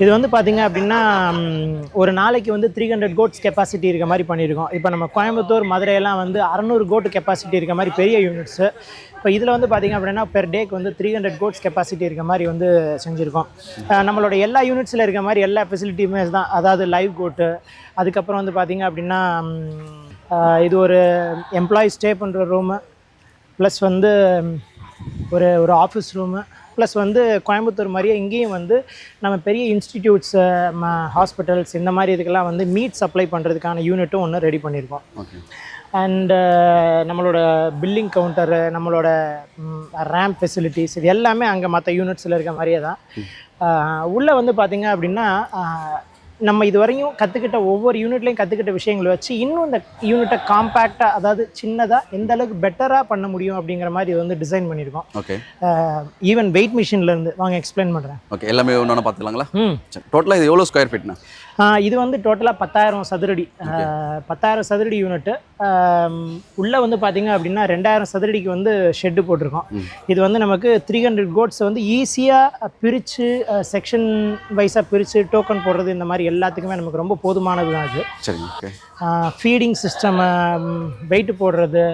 இது வந்து பார்த்திங்க அப்படின்னா ஒரு நாளைக்கு வந்து த்ரீ ஹண்ட்ரட் கோட்ஸ் கெப்பாசிட்டி இருக்க மாதிரி பண்ணியிருக்கோம். இப்போ நம்ம கோயம்புத்தூர் மதுரையெல்லாம் வந்து அறநூறு கோட் கெப்பாசிட்டி இருக்க மாதிரி பெரிய யூனிட்ஸு இப்போ இதில் வந்து பார்த்தீங்க அப்படின்னா பெர் டேக்கு வந்து த்ரீ ஹண்ட்ரட் கோட்ஸ் கெப்பாசிட்டி இருக்க மாதிரி வந்து செஞ்சுருக்கோம். நம்மளோட எல்லா யூனிட்ஸில் இருக்க மாதிரி எல்லா ஃபெசிலிட்டியுமே தான். அதாவது லைவ் கோட்டு அதுக்கப்புறம் வந்து பார்த்திங்க அப்படின்னா இது ஒரு எம்ப்ளாயி ஸ்டே பண்ணுற ரூமு ப்ளஸ் வந்து ஒரு ஒரு ஆஃபீஸ் ரூமு ப்ளஸ் வந்து கோயம்புத்தூர் மாதிரியே இங்கேயும் வந்து நம்ம பெரிய இன்ஸ்டிடியூட்ஸு ஹாஸ்பிட்டல்ஸ் இந்த மாதிரி இதுக்கெல்லாம் வந்து மீட் சப்ளை பண்ணுறதுக்கான யூனிட்டும் ஒன்று ரெடி பண்ணியிருக்கோம் அண்டு நம்மளோட பில்லிங் கவுண்டரு நம்மளோட ரேம்ப் ஃபெசிலிட்டிஸ் இது எல்லாமே அங்கே மற்ற யூனிட்ஸில் இருக்க மாதிரியே தான். உள்ளே வந்து பார்த்தீங்க அப்படின்னா நம்ம இது வரையும் கற்றுக்கிட்ட ஒவ்வொரு யூனிட்லையும் கற்றுக்கிட்ட விஷயங்களை வச்சு இன்னும் இந்த யூனிட்டை காம்பேக்டாக அதாவது சின்னதாக எந்த அளவுக்கு பெட்டராக பண்ண முடியும் அப்படிங்கிற மாதிரி இது வந்து டிசைன் பண்ணியிருக்கோம். ஓகே ஈவன் வெயிட் மிஷின்லேருந்து வாங்க எக்ஸ்பிளைன் பண்ணுறேன் ஓகே எல்லாமே ஒன்று பார்த்துக்கலாங்களா ம். டோட்டலாக இது எவ்வளோ ஸ்கொயர் ஆஹ் இது வந்து டோட்டலாக பத்தாயிரம் சதுரடி. பத்தாயிரம் சதுரடி யூனிட்டு உள்ளே வந்து பார்த்தீங்க அப்படின்னா ரெண்டாயிரம் சதுரடிக்கு வந்து ஷெட்டு போட்டிருக்கோம். இது வந்து நமக்கு த்ரீ ஹண்ட்ரட் கோட்ஸ் வந்து ஈஸியாக பிரித்து செக்ஷன் வைஸாக பிரித்து டோக்கன் போடுறது இந்த மாதிரி எல்லாத்துக்குமே நமக்கு ரொம்ப போதுமானது தான் இது சரிங்க ஃபீடிங் சிஸ்டம் வெயிட் போடுறது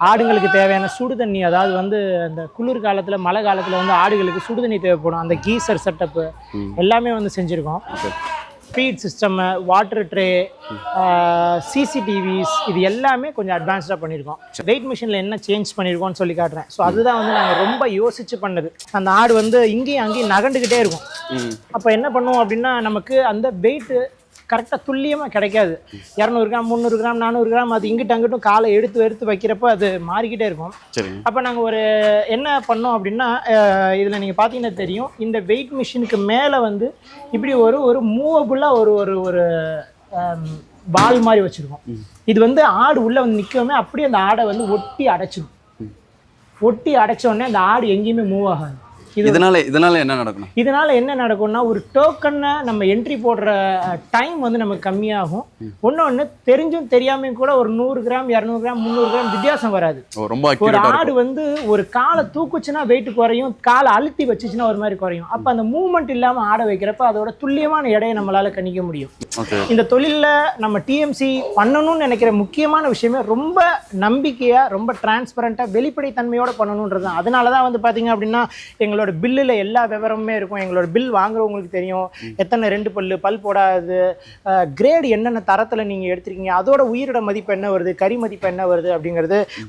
ஆடுங்களுக்கு தேவையான சுடு தண்ணி அதாவது வந்து அந்த குளிர் காலத்தில் மழை காலத்தில் வந்து ஆடுகளுக்கு சுடு தண்ணி தேவைப்படும். அந்த கீசர் செட்டப்பு எல்லாமே வந்து செஞ்சுருக்கோம். Feed system water tray CCTVs இது எல்லாமே கொஞ்சம் அட்வான்ஸ்டாக பண்ணியிருக்கோம். வெயிட் மிஷினில் என்ன சேஞ்ச் பண்ணியிருக்கோம்னு சொல்லி காட்டுறேன். ஸோ அதுதான் வந்து நாங்கள் ரொம்ப யோசிச்சு பண்ணது. அந்த ஆடு வந்து இங்கேயும் அங்கேயும் நகண்டுக்கிட்டே இருக்கும். அப்போ என்ன பண்ணுவோம் அப்படின்னா நமக்கு அந்த வெயிட்டு கரெக்டாக துல்லியமாக கிடைக்காது. இரநூறு கிராம் முந்நூறு கிராம் நானூறு கிராம் அது இங்கிட்டு அங்கிட்டும் காலை எடுத்து எடுத்து வைக்கிறப்போ அது மாறிக்கிட்டே இருக்கும். அப்போ நாங்கள் ஒரு என்ன பண்ணோம் அப்படின்னா இதில் நீங்கள் பார்த்தீங்கன்னா தெரியும் இந்த வெயிட் மிஷினுக்கு மேலே வந்து இப்படி ஒரு ஒரு மூவபுளாக ஒரு ஒரு ஒரு பால் மாதிரி வச்சுருக்கோம். இது வந்து ஆடு உள்ளே வந்து நிற்கவுமே அப்படியே அந்த ஆடை வந்து ஒட்டி அடைச்சிடும் ஒட்டி அடைச்ச உடனே அந்த ஆடு எங்கேயுமே மூவ் ஆகாது. இதனால இதனால என்ன நடக்கணும்? இதனால என்ன நடக்கும்னா ஒரு டோக்கனை நம்ம என்ட்ரி போடுற டைம் வந்து நமக்கு கம்மியாகும். ஒன்னொன்னு தெரிஞ்சும் தெரியாமையும் கூட ஒரு நூறு கிராம் இரநூறு கிராம் முந்நூறு கிராம் வித்தியாசம் வராது. ரொம்ப ஒரு ஆடு வந்து ஒரு காலை தூக்குச்சுன்னா வெயிட் குறையும் காலை அழுத்தி வச்சுச்சுன்னா ஒரு மாதிரி குறையும். அப்போ அந்த மூவ்மெண்ட் இல்லாமல் ஆட வைக்கிறப்ப அதோட துல்லியமான எடையை நம்மளால கணிக்க முடியும். இந்த தொழிலில் நம்ம டிஎம்சி பண்ணணும்னு நினைக்கிற முக்கியமான விஷயமே ரொம்ப நம்பிக்கையாக ரொம்ப டிரான்ஸ்பரண்ட்டாக வெளிப்படைத்தன்மையோட பண்ணணுன்றது தான். அதனால தான் வந்து பார்த்தீங்க அப்படின்னா எங்களோட பில்லில் எல்லா விவரமுமே இருக்கும். எங்களோட பில் வாங்குறவங்களுக்கு தெரியும். எத்தனை ரெண்டு பல்லு பல் போடாது. கிரேடு என்னென்ன தரத்தில் நீங்கள் எடுத்திருக்கீங்க அதோட உயிரிட மதிப்பு என்ன வருது கறி மதிப்பு என்ன வருது அப்படிங்கிறது